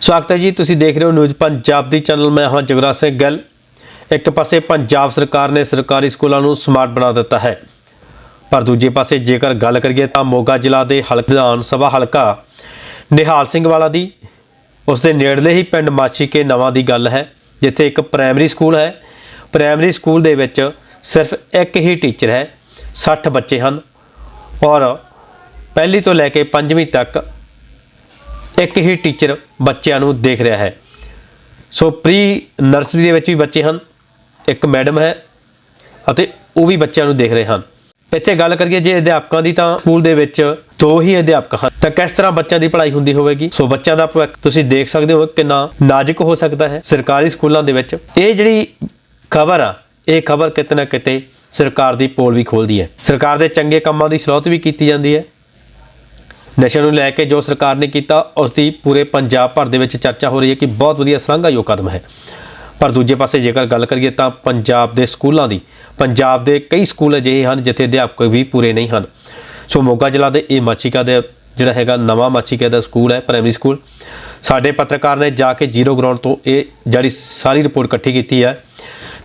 ਸਵਾਗਤ ਹੈ ਜੀ, ਤੁਸੀਂ ਦੇਖ ਰਹੇ ਹੋ ਨਿਊਜ਼ ਪੰਜਾਬ ਦੀ ਚੈਨਲ, ਮੈਂ ਹਾਂ ਜਗਰਾਜ ਸਿੰਘ ਗਿੱਲ। ਇੱਕ ਪਾਸੇ ਪੰਜਾਬ ਸਰਕਾਰ ਨੇ ਸਰਕਾਰੀ ਸਕੂਲਾਂ ਨੂੰ ਸਮਾਰਟ ਬਣਾ ਦਿੱਤਾ ਹੈ, ਪਰ ਦੂਜੇ ਪਾਸੇ ਜੇਕਰ ਗੱਲ ਕਰੀਏ ਤਾਂ ਮੋਗਾ ਜ਼ਿਲ੍ਹਾ ਦੇ ਹਲਕਾ ਵਿਧਾਨ ਸਭਾ ਹਲਕਾ ਨਿਹਾਲ ਸਿੰਘ ਵਾਲਾ ਦੀ, ਉਸ ਦੇ ਨੇੜਲੇ ਹੀ ਪਿੰਡ ਮਾਛੀ ਕੇ ਨਵਾਂ ਦੀ ਗੱਲ ਹੈ, ਜਿੱਥੇ ਇੱਕ ਪ੍ਰਾਇਮਰੀ ਸਕੂਲ ਹੈ। ਪ੍ਰਾਇਮਰੀ ਸਕੂਲ ਦੇ ਵਿੱਚ ਸਿਰਫ ਇੱਕ ਹੀ ਟੀਚਰ ਹੈ 60 ਬੱਚੇ ਹਨ ਔਰ ਪਹਿਲੀ ਤੋਂ ਲੈ ਕੇ ਪੰਜਵੀਂ ਤੱਕ ਇੱਕ ਹੀ ਟੀਚਰ ਬੱਚਿਆਂ ਨੂੰ ਦੇਖ ਰਿਹਾ ਹੈ। ਸੋ ਪ੍ਰੀ ਨਰਸਰੀ ਦੇ ਵਿੱਚ ਵੀ ਬੱਚੇ ਹਨ, ਇੱਕ ਮੈਡਮ ਹੈ ਅਤੇ ਉਹ ਵੀ ਬੱਚਿਆਂ ਨੂੰ ਦੇਖ ਰਹੇ ਹਨ। ਇੱਥੇ ਗੱਲ ਕਰੀਏ ਜੇ ਅਧਿਆਪਕਾਂ ਦੀ ਤਾਂ ਸਕੂਲ ਦੇ ਵਿੱਚ ਦੋ ਹੀ ਅਧਿਆਪਕ ਹਨ। ਤਾਂ ਕਿਸ ਤਰ੍ਹਾਂ ਬੱਚਿਆਂ ਦੀ ਪੜ੍ਹਾਈ ਹੁੰਦੀ ਹੋਵੇਗੀ? ਸੋ ਬੱਚਿਆਂ ਦਾ ਭਵਿੱਖ ਤੁਸੀਂ ਦੇਖ ਸਕਦੇ ਹੋ ਕਿੰਨਾ ਨਾਜ਼ੁਕ ਹੋ ਸਕਦਾ ਹੈ ਸਰਕਾਰੀ ਸਕੂਲਾਂ ਦੇ ਵਿੱਚ। ਇਹ ਜਿਹੜੀ ਖਬਰ ਆ, ਇਹ ਖਬਰ ਕਿਤੇ ਨਾ ਕਿਤੇ ਸਰਕਾਰ ਦੀ ਪੋਲ ਵੀ ਖੋਲਦੀ ਹੈ। ਸਰਕਾਰ ਦੇ ਚੰਗੇ ਕੰਮਾਂ ਦੀ ਸਲਾਹਤ ਵੀ ਕੀਤੀ ਜਾਂਦੀ ਹੈ। ਨਸ਼ੇ ਨੂੰ ਲੈ ਕੇ ਜੋ ਸਰਕਾਰ ਨੇ ਕੀਤਾ ਉਸ ਦੀ ਪੂਰੇ ਪੰਜਾਬ ਭਰ ਦੇ ਵਿੱਚ ਚਰਚਾ ਹੋ ਰਹੀ ਹੈ ਕਿ ਬਹੁਤ ਵਧੀਆ ਸ਼ਲਾਘਾਯੋਗ ਕਦਮ ਹੈ। ਪਰ ਦੂਜੇ ਪਾਸੇ ਜੇਕਰ ਗੱਲ ਕਰੀਏ ਤਾਂ ਪੰਜਾਬ ਦੇ ਸਕੂਲਾਂ ਦੀ, ਪੰਜਾਬ ਦੇ ਕਈ ਸਕੂਲ ਅਜਿਹੇ ਹਨ ਜਿੱਥੇ ਅਧਿਆਪਕ ਵੀ ਪੂਰੇ ਨਹੀਂ ਹਨ। ਸੋ ਮੋਗਾ ਜ਼ਿਲ੍ਹਾ ਦੇ ਇਹ ਮਾਚੀਕਾ ਦੇ ਜਿਹੜਾ ਹੈਗਾ ਨਵਾਂ ਮਾਚੀਕਾ ਦਾ ਸਕੂਲ ਹੈ, ਪ੍ਰਾਇਮਰੀ ਸਕੂਲ। ਸਾਡੇ ਪੱਤਰਕਾਰ ਨੇ ਜਾ ਕੇ ਜ਼ੀਰੋ ਗਰਾਊਂਡ ਤੋਂ ਇਹ ਜਿਹੜੀ ਸਾਰੀ ਰਿਪੋਰਟ ਇਕੱਠੀ ਕੀਤੀ ਹੈ।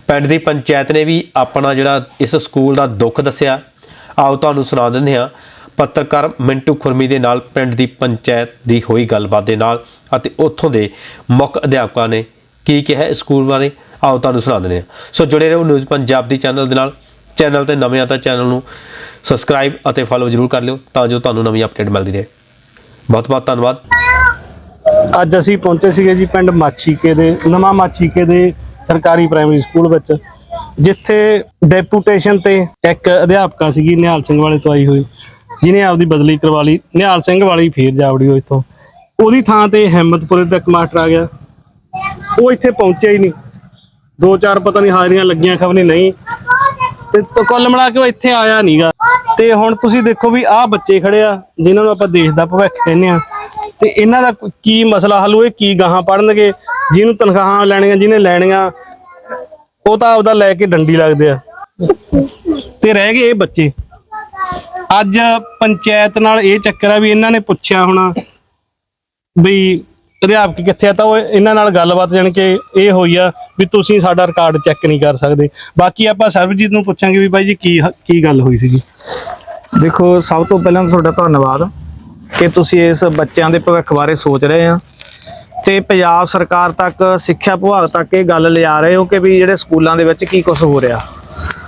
ਪਿੰਡ ਦੀ ਪੰਚਾਇਤ ਨੇ ਵੀ ਆਪਣਾ ਜਿਹੜਾ ਇਸ ਸਕੂਲ ਦਾ ਦੁੱਖ ਦੱਸਿਆ। ਆਓ ਤੁਹਾਨੂੰ ਸੁਣਾ ਦਿੰਦੇ ਹਾਂ। ਪੱਤਰਕਾਰ ਮਿੰਟੂ ਖੁਰਮੀ ਦੇ ਨਾਲ ਪਿੰਡ ਦੀ ਪੰਚਾਇਤ ਦੀ ਹੋਈ ਗੱਲਬਾਤ ਦੇ ਨਾਲ ਅਤੇ ਉੱਥੋਂ ਦੇ ਮੁੱਖ ਅਧਿਆਪਕਾਂ ਨੇ ਕੀ ਕਿਹਾ ਇਸ ਸਕੂਲ ਬਾਰੇ, ਆਓ ਤੁਹਾਨੂੰ ਸੁਣਾ ਦਿੰਦੇ ਹਾਂ। ਸੋ ਜੁੜੇ ਰਹੋ ਨਿਊਜ਼ ਪੰਜਾਬ ਦੀ ਚੈਨਲ ਦੇ ਨਾਲ। ਚੈਨਲ ਤੇ ਨਵੇਂ ਆ ਤਾਂ ਚੈਨਲ ਨੂੰ ਸਬਸਕ੍ਰਾਈਬ ਅਤੇ ਫਾਲੋ ਜ਼ਰੂਰ ਕਰ ਲਿਓ ਤਾਂ ਜੋ ਤੁਹਾਨੂੰ ਨਵੀਂ ਅਪਡੇਟ ਮਿਲਦੀ ਰਹੇ। ਬਹੁਤ ਬਹੁਤ ਧੰਨਵਾਦ। ਅੱਜ ਅਸੀਂ ਪਹੁੰਚੇ ਸੀਗੇ ਜੀ ਪਿੰਡ ਮਾਛੀਕੇ ਦੇ, ਨਵਾਂ ਮਾਛੀਕੇ ਦੇ ਸਰਕਾਰੀ ਪ੍ਰਾਇਮਰੀ ਸਕੂਲ ਵਿੱਚ, ਜਿੱਥੇ ਡੈਪੂਟੇਸ਼ਨ ਤੇ ਇੱਕ ਅਧਿਆਪਕਾ ਸੀਗੀ, ਨਿਹਾਲ ਸਿੰਘ ਵਾਲੇ ਤੋਂ ਆਈ ਹੋਈ। ਜਿਹਨੇ ਆਪਦੀ ਬਦਲੀ ਕਰਵਾ ਲਈ, ਨਿਹਾਲ ਸਿੰਘ ਵਾਲੀ ਫੇਰ ਜਾਵੜੀ ਇੱਥੋਂ। ਉਹਦੀ ਥਾਂ ਤੇ ਹਿੰਮਤਪੁਰੇ ਦਾ ਮਾਸਟਰ ਆ ਗਿਆ। ਉਹ ਇੱਥੇ ਪਹੁੰਚਿਆ ਹੀ ਨਹੀਂ। ਦੋ ਚਾਰ ਪਤਾ ਨਹੀਂ ਹਾਜ਼ਰੀਆਂ ਲੱਗੀਆਂ, ਖਬਰ ਨਹੀਂ ਤੇ ਕੁੱਲ ਮਿਲਾ ਕੇ ਉਹ ਇੱਥੇ ਆਇਆ ਨਹੀਂਗਾ ਤੇ ਹੁਣ ਤੁਸੀਂ ਦੇਖੋ ਵੀ ਆਹ ਬੱਚੇ ਖੜੇ ਆ, ਜਿਨ੍ਹਾਂ ਨੂੰ ਆਪਾਂ ਦੇਸ਼ ਦਾ ਭਵਿੱਖ ਕਹਿੰਦੇ ਆ। ਤੇ ਇਹਨਾਂ ਦਾ ਕੀ ਮਸਲਾ ਹੱਲ ਹੋਏ, ਕੀ ਗਾਹਾਂ ਪੜਨਗੇ ਜਿਹਨੂੰ ਤਨਖਾਹਾਂ ਲੈਣੀਆਂ, ਜਿਹਨੇ ਲੈਣੀਆਂ, ਉਹ ਤਾਂ ਆਪਦਾ ਲੈ ਕੇ ਡੰਡੀ ਲੱਗਦੇ ਆ। ਤੇ ਰਹਿ ਗਏ ਇਹ ਬੱਚੇ। ਅੱਜ ਪੰਚਾਇਤ ਨਾਲ ਇਹ ਚੱਕਰ ਆ ਵੀ ਇਹਨਾਂ ਨੇ ਪੁੱਛਿਆ ਹੋਣਾ ਵੀ ਅਧਿਆਪਕ ਕਿੱਥੇ ਆ ਤਾਂ ਉਹ ਇਹਨਾਂ ਨਾਲ ਗੱਲਬਾਤ ਜਾਣ ਕੇ ਇਹ ਹੋਈ ਆ ਵੀ ਤੁਸੀਂ ਸਾਡਾ ਰਿਕਾਰਡ ਚੈੱਕ ਨਹੀਂ ਕਰ ਸਕਦੇ। ਬਾਕੀ ਆਪਾਂ ਸਰਬਜੀਤ ਨੂੰ ਪੁੱਛਾਂਗੇ ਵੀ ਬਾਈ ਜੀ ਕੀ ਕੀ ਗੱਲ ਹੋਈ ਸੀਗੀ? ਦੇਖੋ, ਸਭ ਤੋਂ ਪਹਿਲਾਂ ਤੁਹਾਡਾ ਧੰਨਵਾਦ ਕਿ ਤੁਸੀਂ ਇਸ ਬੱਚਿਆਂ ਦੇ ਭਵਿੱਖ ਬਾਰੇ ਸੋਚ ਰਹੇ ਆ ਤੇ ਪੰਜਾਬ ਸਰਕਾਰ ਤੱਕ, ਸਿੱਖਿਆ ਵਿਭਾਗ ਤੱਕ ਇਹ ਗੱਲ ਲਿਆ ਰਹੇ ਹੋ ਕਿ ਵੀ ਜਿਹੜੇ ਸਕੂਲਾਂ ਦੇ ਵਿੱਚ ਕੀ ਕੁਝ ਹੋ ਰਿਹਾ।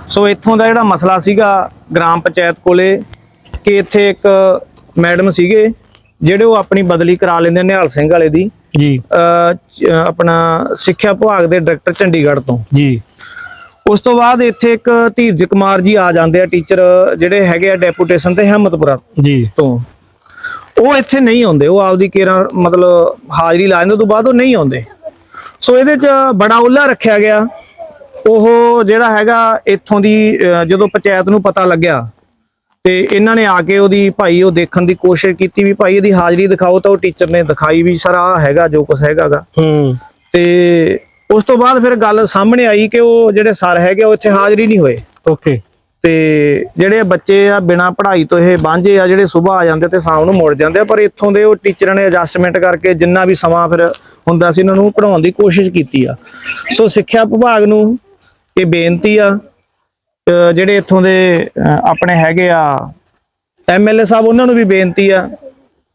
ਸੋ ਇੱਥੋਂ ਦਾ ਜਿਹੜਾ ਮਸਲਾ ਸੀਗਾ ਗ੍ਰਾਮ ਪੰਚਾਇਤ ਕੋਲੇ ਕਿ ਇੱਥੇ ਇੱਕ ਮੈਡਮ ਸੀਗੇ ਜਿਹੜੇ ਉਹ ਆਪਣੀ ਬਦਲੀ ਕਰਾ ਲੈਂਦੇ ਨਿਹਾਲ ਸਿੰਘ ਵਾਲੇ ਦੀ। ਜੀ। ਆਪਣਾ ਸਿੱਖਿਆ ਵਿਭਾਗ ਦੇ ਡਾਇਰੈਕਟਰ ਚੰਡੀਗੜ੍ਹ ਤੋਂ। ਜੀ। ਉਸ ਤੋਂ ਬਾਅਦ ਇੱਥੇ ਇੱਕ ਧੀਰਜ ਕੁਮਾਰ ਜੀ ਆ ਜਾਂਦੇ ਆ ਟੀਚਰ ਜਿਹੜੇ ਹੈਗੇ ਆ ਡੈਪੂਟੇਸ਼ਨ ਤੇ ਹਿੰਮਤਪੁਰਾ ਜੀ। ਤੋਂ। ਉਹ ਇੱਥੇ ਨਹੀਂ ਆਉਂਦੇ ਉਹ ਆਪਦੀ ਕੇਰਾ ਮਤਲਬ ਹਾਜ਼ਰੀ ਲਾ ਜਾਂਦੇ ਤੋਂ ਬਾਅਦ ਉਹ ਨਹੀਂ ਆਉਂਦੇ। ਸੋ ਇਹਦੇ ਚ ਬੜਾ ਉੱਲਾ ਰੱਖਿਆ ਗਿਆ। ਉਹ ਜਿਹੜਾ ਹੈਗਾ ਇੱਥੋਂ ਦੀ ਜਦੋਂ ਪੰਚਾਇਤ ਨੂੰ ਪਤਾ ਲੱਗਿਆ ਤੇ ਇਹਨਾਂ ਨੇ ਆ ਕੇ ਉਹਦੀ ਭਾਈ ਉਹ ਦੇਖਣ ਦੀ ਕੋਸ਼ਿਸ਼ ਕੀਤੀ ਵੀ ਭਾਈ ਇਹਦੀ ਹਾਜ਼ਰੀ ਦਿਖਾਓ ਤਾਂ ਉਹ ਟੀਚਰ ਨੇ ਦਿਖਾਈ ਵੀ ਸਰ ਆਹ ਹੈਗਾ ਜੋ ਕੁਛ ਹੈਗਾਗਾ। ਹੂੰ। ਤੇ ਉਸ ਤੋਂ ਬਾਅਦ ਫਿਰ ਗੱਲ ਸਾਹਮਣੇ ਆਈ ਕਿ ਉਹ ਜਿਹੜੇ ਸਰ ਹੈਗੇ ਉਹ ਇੱਥੇ ਹਾਜ਼ਰੀ ਨਹੀਂ ਹੋਏ। ਓਕੇ। ਤੇ ਜਿਹੜੇ ਬੱਚੇ ਆ ਬਿਨਾ ਪੜ੍ਹਾਈ ਤੋਂ ਇਹ ਬਾਂਝੇ ਆ ਜਿਹੜੇ ਸਵੇਰ ਆ ਜਾਂਦੇ ਤੇ ਸ਼ਾਮ ਨੂੰ ਮੁੜ ਜਾਂਦੇ ਆ ਪਰ ਇੱਥੋਂ ਦੇ ਉਹ ਟੀਚਰਾਂ ਨੇ ਐਡਜਸਟਮੈਂਟ ਕਰਕੇ ਜਿੰਨਾ ਵੀ ਸਮਾਂ ਫਿਰ ਹੁੰਦਾ ਸੀ ਇਹਨਾਂ ਨੂੰ ਪੜਾਉਣ ਦੀ ਕੋਸ਼ਿਸ਼ ਕੀਤੀ ਆ। ਸੋ ਸਿੱਖਿਆ ਵਿਭਾਗ ਨੂੰ ਇਹ ਬੇਨਤੀ ਆ ਜਿਹੜੇ ਇੱਥੋਂ ਦੇ ਆਪਣੇ ਹੈਗੇ ਆ ਐਮਐਲਏ ਸਾਹਿਬ ਉਹਨਾਂ ਨੂੰ ਵੀ ਬੇਨਤੀ ਆ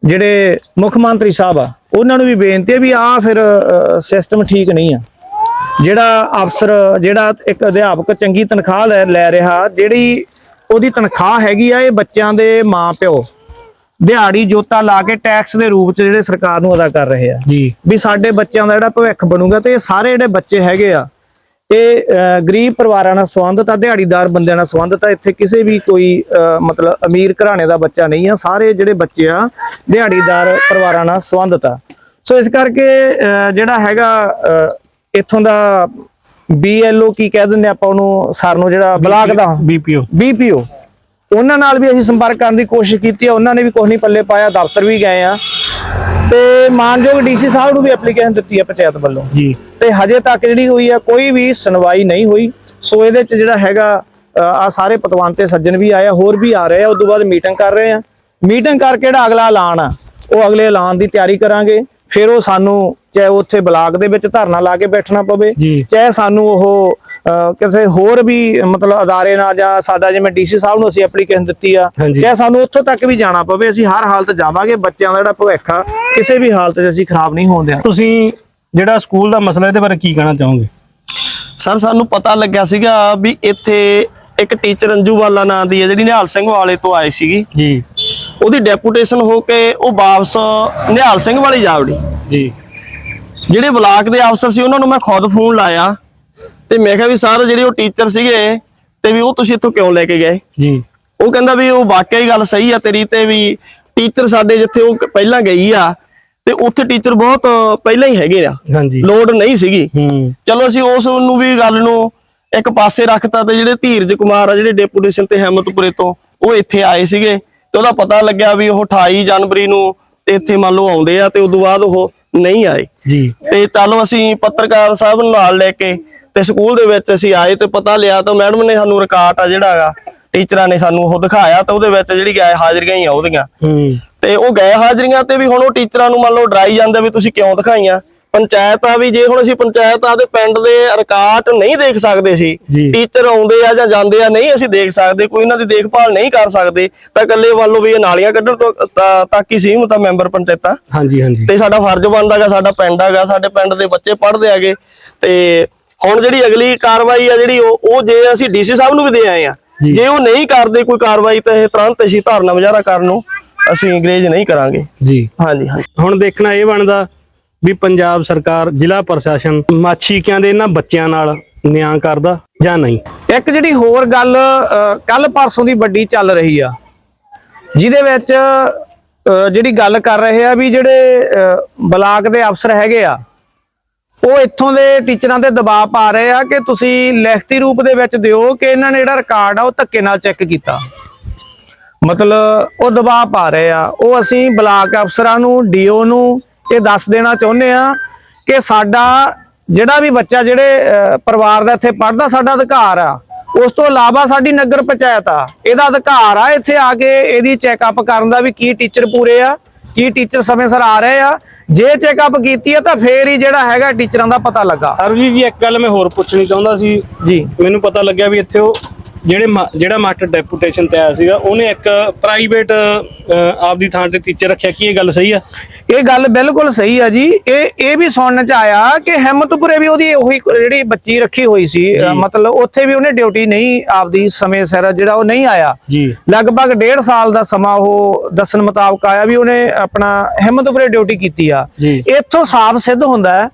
ਜਿਹੜੇ ਮੁੱਖ ਮੰਤਰੀ ਸਾਹਿਬ ਆ ਉਹਨਾਂ ਨੂੰ ਵੀ ਬੇਨਤੀ ਹੈ ਵੀ ਆ ਫਿਰ ਸਿਸਟਮ ਠੀਕ ਨਹੀਂ ਆ। ਜਿਹੜਾ ਅਫਸਰ ਜਿਹੜਾ ਇੱਕ ਅਧਿਆਪਕ ਚੰਗੀ ਤਨਖਾਹ ਲੈ ਲੈ ਰਿਹਾ ਜਿਹੜੀ ਉਹਦੀ ਤਨਖਾਹ ਹੈਗੀ ਆ ਇਹ ਬੱਚਿਆਂ ਦੇ ਮਾਪਿਓ ਦਿਹਾੜੀ ਜੋਤਾ ਲਾ ਕੇ ਟੈਕਸ ਦੇ ਰੂਪ ਚ ਜਿਹੜੇ ਸਰਕਾਰ ਨੂੰ ਅਦਾ ਕਰ ਰਹੇ ਆ। ਜੀ। ਵੀ ਸਾਡੇ ਬੱਚਿਆਂ ਦਾ ਜਿਹੜਾ ਭਵਿੱਖ ਬਣੂਗਾ ਤੇ ਇਹ ਸਾਰੇ ਜਿਹੜੇ ਬੱਚੇ ਹੈਗੇ ਆ ਇਹ ਗਰੀਬ ਪਰਿਵਾਰਾਂ ਨਾਲ ਸੰਬੰਧਿਤ ਆ ਦਿਹਾੜੀਦਾਰ ਬੰਦਿਆਂ ਨਾਲ ਸੰਬੰਧਿਤ ਆ ਇੱਥੇ ਕਿਸੇ ਵੀ ਕੋਈ ਮਤਲਬ ਅਮੀਰ ਘਰਾਣੇ ਦਾ ਬੱਚਾ ਨਹੀਂ ਆ ਸਾਰੇ ਜਿਹੜੇ ਬੱਚੇ ਆ ਦਿਹਾੜੀਦਾਰ ਪਰਿਵਾਰਾਂ ਨਾਲ ਸੰਬੰਧਿਤ ਆ। ਸੋ ਇਸ ਕਰਕੇ ਜਿਹੜਾ ਹੈਗਾ ਇੱਥੋਂ ਦਾ ਬੀਐਲਓ ਕੀ ਕਹਿ ਦਿੰਦੇ ਆਪਾਂ ਉਹਨੂੰ ਸਰ ਨੂੰ ਜਿਹੜਾ ਬਲਾਕ ਦਾ। ਬੀਪੀਓ ਬੀਪੀਓ ਉਹਨਾਂ ਨਾਲ ਵੀ ਅਸੀਂ ਸੰਪਰਕ ਕਰਨ ਦੀ ਕੋਸ਼ਿਸ਼ ਕੀਤੀ ਹੈ ਉਹਨਾਂ ਨੇ ਵੀ ਕੁਝ ਨਹੀਂ ਪੱਲੇ ਪਾਇਆ ਦਫ਼ਤਰ ਵੀ ਗਏ ਆ। ਤੇ ਮਾਨਯੋਗ ਡੀਸੀ ਸਾਹਿਬ ਨੂੰ ਵੀ ਐਪਲੀਕੇਸ਼ਨ ਦਿੱਤੀ ਹੈ ਪੰਚਾਇਤ ਵੱਲੋਂ। ਜੀ। ਤੇ ਹਜੇ ਤੱਕ ਜਿਹੜੀ ਹੋਈ ਆ ਕੋਈ ਵੀ ਸੁਣਵਾਈ ਨਹੀਂ ਹੋਈ। ਸੋ ਇਹਦੇ ਚ ਜਿਹੜਾ ਹੈਗਾ ਆ ਸਾਰੇ ਪਤਵੰਤੇ ਸੱਜਣ ਵੀ ਆਏ ਆ ਹੋਰ ਵੀ ਆ ਰਹੇ ਆ। ਉਸ ਤੋਂ ਬਾਅਦ ਮੀਟਿੰਗ ਕਰ ਰਹੇ ਆ। ਮੀਟਿੰਗ ਕਰਕੇ ਜਿਹੜਾ ਅਗਲਾ ਐਲਾਨ ਆ ਉਹ ਅਗਲੇ ਐਲਾਨ ਦੀ ਤਿਆਰੀ ਕਰਾਂਗੇ। ਫਿਰ ਉਹ ਸਾਨੂੰ ਚਾਹੇ ਉੱਥੇ ਬਲਾਕ ਦੇ ਵਿੱਚ ਧਰਨਾ ਲਾ ਕੇ ਬੈਠਣਾ ਪਵੇ। ਚਾਹੇ ਸਾਨੂੰ ਉਹ ਕਿਸੇ ਹੋਰ ਵੀ ਮਤਲਬ ਅਦਾਰੇ ਨਾਲ ਜਾਂ ਸਾਡਾ ਜਿਵੇਂ ਡੀਸੀ ਸਾਹਿਬ ਨੂੰ ਅਸੀਂ ਐਪਲੀਕੇਸ਼ਨ ਦਿੱਤੀ ਆ। ਚਾਹੇ ਸਾਨੂੰ ਉੱਥੋਂ ਤੱਕ ਵੀ ਜਾਣਾ ਪਵੇ ਅਸੀਂ ਹਰ ਹਾਲਤ ਜਾਵਾਂਗੇ ਬੱਚਿਆਂ ਦਾ ਜਿਹੜਾ ਭਵਿੱਖ ਆ ਕਿਸੇ ਵੀ ਹਾਲਤ 'ਚ ਅਸੀਂ ਖਰਾਬ ਨਹੀਂ ਹੋਣ ਦੇਣਾ। ਤੁਸੀਂ ਜਿਹੜਾ ਸਕੂਲ ਦਾ ਮਸਲਾ ਇਹਦੇ ਬਾਰੇ ਕੀ ਕਹਿਣਾ ਚਾਹੋਗੇ? ਸਰ ਸਾਨੂੰ ਪਤਾ ਲੱਗਿਆ ਸੀਗਾ ਵੀ ਇੱਥੇ ਇੱਕ ਟੀਚਰ ਅੰਜੂ ਵਾਲਾ ਨਾਂ ਦੀ ਹੈ ਜਿਹੜੀ ਨਿਹਾਲ ਸਿੰਘ ਵਾਲੇ ਤੋਂ ਆਈ ਸੀਗੀ। ਜੀ। ਉਹਦੀ ਡੈਪੂਟੇਸ਼ਨ ਹੋ ਕੇ ਉਹ ਵਾਪਸ ਨਿਹਾਲ ਸਿੰਘ ਵਾਲੀ ਜਾਵੜੀ ਜੀ। ਜਿਹੜੇ ਬਲਾਕ ਦੇ ਅਫਸਰ ਸੀ ਉਹਨਾਂ ਨੂੰ ਮੈਂ ਖੁਦ ਫੋਨ ਲਾਇਆ। ਤੇ ਮੈਂ ਕਿਹਾ ਵੀ ਸਰ ਜਿਹੜੇ ਉਹ ਟੀਚਰ ਸੀਗੇ ਤੇ ਵੀ ਉਹ ਤੁਸੀਂ ਇੱਥੋਂ ਕਿਉਂ ਲੈ ਕੇ ਗਏ? ਜੀ। ਉਹ ਕਹਿੰਦਾ ਵੀ ਉਹ ਵਾਕਿਆ ਹੀ ਗੱਲ ਸਹੀ ਆ ਤੇਰੀ ਤੇ ਵੀ ਟੀਚਰ ਸਾਡੇ ਜਿੱਥੇ ਉਹ ਪਹਿਲਾਂ ਗਈ ਆ ਤੇ ਉੱਥੇ ਟੀਚਰ ਬਹੁਤ ਪਹਿਲਾਂ ਹੀ ਹੈਗੇ ਆ। ਹਾਂਜੀ। ਲੋਡ ਨਹੀਂ ਸੀਗੀ। ਹੂੰ। ਚਲੋ ਅਸੀਂ ਉਸ ਨੂੰ ਵੀ ਗੱਲ ਨੂੰ ਇੱਕ ਪਾਸੇ ਰੱਖਤਾ ਤੇ ਜਿਹੜੇ ਧੀਰਜ ਕੁਮਾਰ ਆ ਜਿਹੜੇ ਡੈਪੂਟੇਸ਼ਨ ਤੇ ਹਿੰਮਤਪੁਰੇ ਤੋਂ ਉਹ ਇੱਥੇ ਆਏ ਸੀਗੇ ਤੇ ਉਹਦਾ ਪਤਾ ਲੱਗਿਆ ਵੀ ਉਹ 28 ਜਨਵਰੀ ਨੂੰ ਇੱਥੇ ਮੰਨ ਲਓ ਆਉਂਦੇ ਆ ਤੇ ਉਦੋਂ ਬਾਅਦ ਉਹ ਨਹੀਂ ਆਏ। ਜੀ। ਤੇ ਚਲੋ ਅਸੀਂ ਪੱਤਰਕਾਰ ਸਾਹਿਬ ਨੂੰ ਨਾਲ ਲੈ ਕੇ ਤੇ ਸਕੂਲ ਦੇ ਵਿੱਚ ਅਸੀਂ ਆਏ ਤੇ ਪਤਾ ਲਿਆ ਤਾਂ ਮੈਡਮ ਨੇ ਸਾਨੂੰ ਰਿਕਾਰਡ ਆ ਜਿਹੜਾ ਹੈਗਾ ਟੀਚਰਾਂ ਨੇ ਸਾਨੂੰ ਉਹ ਦਿਖਾਇਆ ਤਾਂ ਉਹਦੇ ਵਿੱਚ ਜਿਹੜੀ ਗਏ ਹਾਜ਼ਰੀਆਂ ਹੀ ਆ ਉਹਦੀਆਂ। ਤੇ ਉਹ ਗਏ ਹਾਜ਼ਰੀਆਂ ਤੇ ਵੀ ਹੁਣ ਉਹ ਟੀਚਰਾਂ ਨੂੰ ਮੰਨ ਲਓ ਡਰਾਈ ਜਾਂਦੇ ਵੀ ਤੁਸੀਂ ਕਿਉਂ ਦਿਖਾਈਆਂ? ਪੰਚਾਇਤ ਆ ਵੀ ਜੇ ਹੁਣ ਅਸੀਂ ਪੰਚਾਇਤ ਆ ਦੇ ਪਿੰਡ ਦੇ ਰਿਕਾਰਡ ਨਹੀਂ ਦੇਖ ਸਕਦੇ ਸੀ। ਟੀਚਰ ਆਉਂਦੇ ਆ ਜਾਂ ਜਾਂਦੇ ਆ ਨਹੀਂ ਅਸੀਂ ਦੇਖ ਸਕਦੇ ਕੋਈ ਇਹਨਾਂ ਦੀ ਦੇਖਭਾਲ ਨਹੀਂ ਕਰ ਸਕਦੇ ਤਾਂ ਇਕੱਲੇ ਵੱਲ ਵੀ ਇਹ ਨਾਲੀਆਂ ਕੱਢਣ ਤੋਂ ਤੱਕ ਹੀ ਸੀਮਤ ਆ ਮੈਂਬਰ ਪੰਚਾਇਤਾਂ। ਹਾਂਜੀ ਹਾਂਜੀ। ਤੇ ਸਾਡਾ ਫਰਜ਼ ਬਣਦਾਗਾ ਸਾਡਾ ਪਿੰਡ ਹੈਗਾ ਸਾਡੇ ਪਿੰਡ ਦੇ ਬੱਚੇ ਪੜ੍ਹਦੇ ਹੈਗੇ ਤੇ ਹੁਣ ਜਿਹੜੀ ਅਗਲੀ ਕਾਰਵਾਈ ਆ ਜਿਹੜੀ ਉਹ ਉਹ ਜੇ ਅਸੀਂ ਡੀਸੀ ਸਾਹਿਬ ਨੂੰ ਵੀ ਦੇ ਆਏ ਆ ਜੀ। ਉਹ ਨਹੀਂ ਕਰਦੇ ਕੋਈ ਕਾਰਵਾਈ ਤਾਂ ਇਹ ਤੁਰੰਤ ਅਸੀਂ ਧਰਨਾ ਮੁਜ਼ਾਹਰਾ ਕਰਨ ਨੂੰ ਅਸੀਂ ਅੰਗਰੇਜ਼ ਨਹੀਂ ਕਰਾਂਗੇ। ਜੀ। ਹਾਂਜੀ ਹਾਂਜੀ। ਹੁਣ ਦੇਖਣਾ ਇਹ ਬਣਦਾ ਵੀ ਪੰਜਾਬ ਸਰਕਾਰ ਜ਼ਿਲ੍ਹਾ ਪ੍ਰਸ਼ਾਸਨ ਮਾਛੀਕਿਆਂ ਦੇ ਇਹਨਾਂ ਬੱਚਿਆਂ ਨਾਲ ਨਿਆਂ ਕਰਦਾ ਜਾਂ ਨਹੀਂ? ਇੱਕ ਜਿਹੜੀ ਹੋਰ ਗੱਲ ਕੱਲ ਪਰਸੋਂ ਦੀ ਵੱਡੀ ਚੱਲ ਰਹੀ ਆ ਜਿਹਦੇ ਵਿੱਚ ਜਿਹੜੀ ਗੱਲ ਕਰ ਰਹੇ ਆ ਵੀ ਜਿਹੜੇ ਬਲਾਕ ਦੇ ਅਫਸਰ ਹੈਗੇ ਆ ਉਹ ਇੱਥੋਂ ਦੇ ਟੀਚਰਾਂ ਤੇ ਦਬਾਅ ਪਾ ਰਹੇ ਆ ਕਿ ਤੁਸੀਂ ਲਿਖਤੀ ਰੂਪ ਦੇ ਵਿੱਚ ਦਿਓ ਕਿ ਇਹਨਾਂ ਨੇ ਜਿਹੜਾ ਰਿਕਾਰਡ ਆ ਉਹ ਧੱਕੇ ਨਾਲ ਚੈੱਕ ਕੀਤਾ। ਮਤਲਬ ਉਹ ਦਬਾਅ ਪਾ ਰਹੇ ਆ। ਉਹ ਅਸੀਂ ਬਲਾਕ ਅਫਸਰਾਂ ਨੂੰ, ਡੀਓ ਨੂੰ ਇਹ ਦੱਸ ਦੇਣਾ ਚਾਹੁੰਦੇ ਆ ਕਿ ਸਾਡਾ ਜਿਹੜਾ ਵੀ ਬੱਚਾ ਜਿਹੜੇ ਪਰਿਵਾਰ ਦਾ ਇੱਥੇ ਪੜਦਾ ਸਾਡਾ ਅਧਿਕਾਰ ਆ। ਉਸ ਤੋਂ ਇਲਾਵਾ ਸਾਡੀ ਨਗਰ ਪੰਚਾਇਤ ਆ। ਇਹਦਾ ਅਧਿਕਾਰ ਆ ਇੱਥੇ ਆ ਕੇ ਇਹਦੀ ਚੈੱਕਅਪ ਕਰਨ ਦਾ ਵੀ ਕੀ ਟੀਚਰ ਪੂਰੇ ਆ, ਕੀ ਟੀਚਰ ਸਮੇਂ ਸਿਰ ਆ ਰਹੇ ਆ। ਜੇ ਚੈੱਕਅਪ ਕੀਤੀ ਆ ਤਾਂ ਫੇਰ ਹੀ ਜਿਹੜਾ ਹੈਗਾ ਟੀਚਰਾਂ ਦਾ ਪਤਾ ਲੱਗਾ। ਸਰਵਜੀਤ ਜੀ ਇੱਕ ਗੱਲ ਮੈਂ ਹੋਰ ਪੁੱਛਣੀ ਚਾਹੁੰਦਾ ਸੀ। ਜੀ। ਮੈਨੂੰ ਪਤਾ ਲੱਗਿਆ ਵੀ ਇੱਥੇ ਉਹ ਜਿਹੜੇ ਜਿਹੜਾ ਮਾਸਟਰ ਡੈਪੂਟੇਸ਼ਨ ਤੇ ਆਇਆ ਸੀਗਾ ਉਹਨੇ ਇੱਕ ਪ੍ਰਾਈਵੇਟ ਆਪਦੀ ਥਾਂ ਤੇ ਟੀਚਰ ਰੱਖਿਆ। ਕੀ ਇਹ ਗੱਲ ਸਹੀ ਆ? ਇਹ ਗੱਲ ਬਿਲਕੁਲ ਸਹੀ ਆ ਜੀ। ਇਹ ਇਹ ਵੀ ਸੁਣਨ ਚ ਆਇਆ ਕਿ ਹਿੰਮਤਪੁਰੇ ਵੀ ਉਹਦੀ ਉਹੀ ਜਿਹੜੀ ਬੱਚੀ ਰੱਖੀ ਹੋਈ ਸੀ ਮਤਲਬ ਉੱਥੇ ਵੀ ਉਹਨੇ ਡਿਊਟੀ ਨਹੀਂ ਆਪਦੀ ਸਮੇਂ ਸਿਰ ਜਿਹੜਾ ਉਹ ਨਹੀਂ ਆਇਆ। ਜੀ। ਲਗਭਗ ਡੇਢ ਸਾਲ ਦਾ ਸਮਾਂ ਉਹ ਦੱਸਣ ਮੁਤਾਬਕ ਆਇਆ ਵੀ ਉਹਨੇ ਆਪਣਾ ਹਿੰਮਤਪੁਰੇ ਡਿਊਟੀ ਕੀਤੀ ਆ। ਇੱਥੋਂ ਸਾਫ਼ ਸਿੱਧ ਹੁੰਦਾ ਹੈ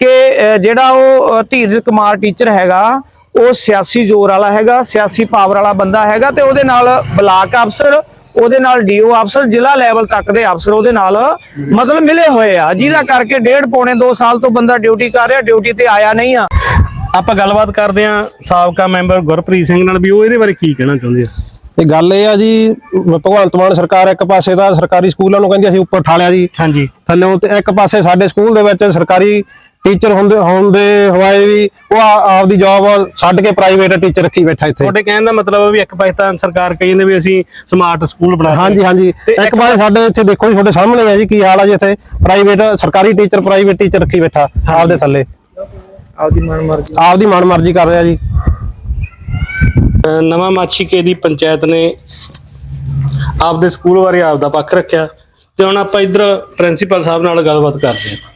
ਕਿ ਜਿਹੜਾ ਉਹ ਧੀਰਜ ਕੁਮਾਰ ਟੀਚਰ ਹੈਗਾ ਉਹ ਸਿਆਸੀ ਜ਼ੋਰ ਵਾਲਾ ਹੈਗਾ ਸਿਆਸੀ ਪਾਵਰ ਵਾਲਾ ਬੰਦਾ ਹੈਗਾ ਤੇ ਉਹਦੇ ਨਾਲ ਬਲਾਕ ਅਫਸਰ ਉਹਦੇ ਨਾਲ ਡੀਓ ਅਫਸਰ ਜ਼ਿਲ੍ਹਾ ਲੈਵਲ ਤੱਕ ਦੇ ਅਫਸਰ ਉਹਦੇ ਨਾਲ ਮਤਲਬ ਮਿਲੇ ਹੋਏ ਆ। ਜਿਹਦਾ ਕਰਕੇ ਡੇਢ ਪੌਣੇ 2 ਸਾਲ ਤੋਂ ਬੰਦਾ ਡਿਊਟੀ ਕਰ ਰਿਹਾ ਡਿਊਟੀ ਤੇ ਆਇਆ ਨਹੀਂ ਆ। ਆਪਾਂ ਗੱਲਬਾਤ ਕਰਦੇ ਹਾਂ ਸਾਬਕਾ ਮੈਂਬਰ ਗੁਰਪ੍ਰੀਤ ਸਿੰਘ ਨਾਲ ਵੀ ਉਹ ਇਹਦੇ ਬਾਰੇ ਕੀ ਕਹਿਣਾ ਚਾਹੁੰਦੇ ਆ? ਤੇ ਗੱਲ ਇਹ ਆ ਜੀ ਭਗਵੰਤ ਮਾਨ ਸਰਕਾਰ ਇੱਕ ਪਾਸੇ ਦਾ ਸਰਕਾਰੀ ਸਕੂਲਾਂ ਨੂੰ ਕਹਿੰਦੀ ਅਸੀਂ ਉੱਪਰ ਠਾਲਿਆ ਜੀ। ਹਾਂਜੀ। ਥੱਲੇੋਂ ਤੇ ਇੱਕ ਪਾਸੇ ਸਾਡੇ ਸਕੂਲ ਦੇ ਵਿੱਚ ਸਰਕਾਰੀ ਟੀਚਰ ਹੁੰਦੇ ਹੋਣ ਦੇ ਹਵਾਏ ਵੀ ਉਹ ਆ- ਆਪਦੀ ਜੌਬ ਛੱਡ ਕੇ ਪ੍ਰਾਈਵੇਟ ਟੀਚਰ ਰੱਖੀ ਬੈਠਾ ਇੱਥੇ। ਤੁਹਾਡੇ ਕਹਿਣ ਦਾ ਮਤਲਬ ਹੈ ਵੀ ਇੱਕ ਪਾਕਿਸਤਾਨ ਸਰਕਾਰ ਕਹੀ ਜਾਂਦੇ ਵੀ ਅਸੀਂ ਸਮਾਰਟ ਸਕੂਲ ਬਣਾ ਹਾਂਜੀ ਹਾਂਜੀ। ਤੇ ਇੱਕ ਪਾਸੇ ਸਾਡੇ ਇੱਥੇ ਦੇਖੋ ਜੀ ਤੁਹਾਡੇ ਸਾਹਮਣੇ ਆ ਜੀ ਕੀ ਹਾਲ ਆ ਜੀ ਇੱਥੇ। ਪ੍ਰਾਈਵੇਟ ਸਰਕਾਰੀ ਟੀਚਰ ਪ੍ਰਾਈਵੇਟ ਟੀਚਰ ਰੱਖੀ ਬੈਠਾ ਆਪਦੇ ਥੱਲੇ। ਆਪਦੀ ਮਨਮਰਜ਼ੀ ਆਪਦੀ ਮਨਮਰਜ਼ੀ ਕਰ ਰਿਹਾ ਜੀ। ਅਹ ਨਵਾਂ ਮਾਛੀਕੇ ਦੀ ਪੰਚਾਇਤ ਨੇ ਆਪਦੇ ਸਕੂਲ ਬਾਰੇ ਆਪਦਾ ਪੱਖ ਰੱਖਿਆ। ਤੇ ਹੁਣ ਆਪਾਂ ਇੱਧਰ ਪ੍ਰਿੰਸੀਪਲ ਸਾਹਿਬ ਨਾਲ ਗੱਲਬਾਤ ਕਰਦੇ ਹਾਂ।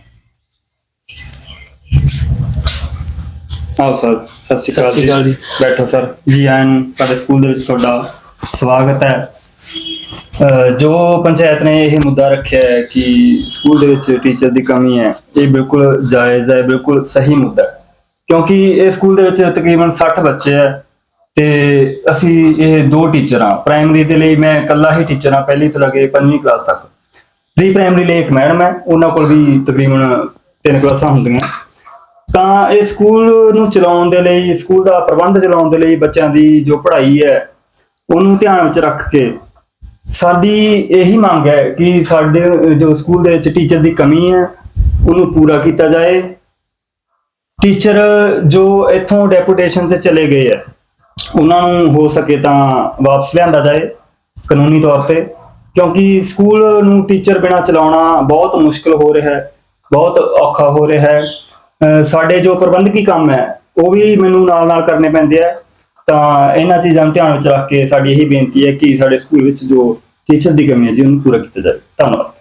ਆਓ ਸਰ ਸਤਿ ਸ਼੍ਰੀ ਅਕਾਲ ਸਤਿ ਸ਼੍ਰੀ ਅਕਾਲ ਜੀ। ਬੈਠੋ ਸਰ। ਜੀ ਆਇਆਂ ਨੂੰ ਸਾਡੇ ਸਕੂਲ ਦੇ ਵਿੱਚ ਤੁਹਾਡਾ ਸਵਾਗਤ ਹੈ। ਅਹ ਜੋ ਪੰਚਾਇਤ ਨੇ ਇਹ ਮੁੱਦਾ ਰੱਖਿਆ ਹੈ ਕਿ ਸਕੂਲ ਦੇ ਵਿੱਚ ਟੀਚਰ ਦੀ ਕਮੀ ਹੈ ਇਹ ਬਿਲਕੁਲ ਜਾਇਜ਼ ਹੈ ਬਿਲਕੁਲ ਸਹੀ ਮੁੱਦਾ ਹੈ। ਕਿਉਂਕਿ ਇਹ ਸਕੂਲ ਦੇ ਵਿੱਚ ਤਕਰੀਬਨ 60 ਬੱਚੇ ਹੈ ਤੇ ਅਸੀਂ ਇਹ ਦੋ ਟੀਚਰ ਹਾਂ। ਪ੍ਰਾਇਮਰੀ ਦੇ ਲਈ ਮੈਂ ਇਕੱਲਾ ਹੀ ਟੀਚਰ ਹਾਂ ਪਹਿਲੀ ਤੋਂ ਲੈ ਕੇ ਪੰਜਵੀਂ ਕਲਾਸ ਤੱਕ। ਪ੍ਰੀ ਪ੍ਰਾਇਮਰੀ ਲਈ ਇੱਕ ਮੈਡਮ ਹੈ ਉਹਨਾਂ ਕੋਲ ਵੀ ਤਕਰੀਬਨ ਤਿੰਨ ਕਲਾਸਾਂ ਹੁੰਦੀਆਂ। ਤਾਂ ਇਹ ਸਕੂਲ ਨੂੰ ਚਲਾਉਣ ਦੇ ਲਈ, ਸਕੂਲ ਦਾ ਪ੍ਰਬੰਧ ਚਲਾਉਣ ਦੇ ਲਈ ਬੱਚਿਆਂ ਦੀ ਜੋ ਪੜ੍ਹਾਈ ਹੈ, ਉਹਨੂੰ ਧਿਆਨ ਵਿੱਚ ਰੱਖ ਕੇ ਸਾਡੀ ਇਹੀ ਮੰਗ ਹੈ ਕਿ ਸਾਡੇ, ਜੋ ਸਕੂਲ ਦੇ ਵਿੱਚ ਟੀਚਰ ਦੀ ਕਮੀ ਹੈ, ਉਹਨੂੰ ਪੂਰਾ ਕੀਤਾ ਜਾਏ। ਟੀਚਰ ਜੋ ਇੱਥੋਂ ਡੈਪੂਟੇਸ਼ਨ ਤੇ ਚਲੇ ਗਏ ਹੈ, ਉਹਨਾਂ ਨੂੰ ਹੋ ਸਕੇ ਤਾਂ ਵਾਪਸ ਲਿਆਂਦਾ ਜਾਏ ਕਾਨੂੰਨੀ ਤੌਰ ਤੇ, ਕਿਉਂਕਿ ਸਕੂਲ ਨੂੰ ਟੀਚਰ ਬਿਨਾ ਚਲਾਉਣਾ ਬਹੁਤ ਮੁਸ਼ਕਲ ਹੋ ਰਿਹਾ ਹੈ, ਬਹੁਤ ਔਖਾ ਹੋ ਰਿਹਾ ਹੈ। ਸਾਡੇ ਜੋ ਪ੍ਰਬੰਧਕੀ ਕੰਮ ਹੈ, ਉਹ ਵੀ ਮੈਨੂੰ ਨਾਲ ਨਾਲ ਕਰਨੇ ਪੈਂਦੇ ਆ। ਤਾਂ ਇਹਨਾਂ ਚੀਜ਼ਾਂ ਨੂੰ ਧਿਆਨ ਵਿੱਚ ਰੱਖ ਕੇ ਸਾਡੀ ਇਹੀ ਬੇਨਤੀ ਹੈ ਕਿ ਸਾਡੇ ਸਕੂਲ ਵਿੱਚ ਜੋ ਟੀਚਰ ਦੀ ਕਮੀ ਹੈ ਜੀ, ਉਹਨੂੰ ਪੂਰਾ ਕੀਤਾ ਜਾਵੇ। ਧੰਨਵਾਦ।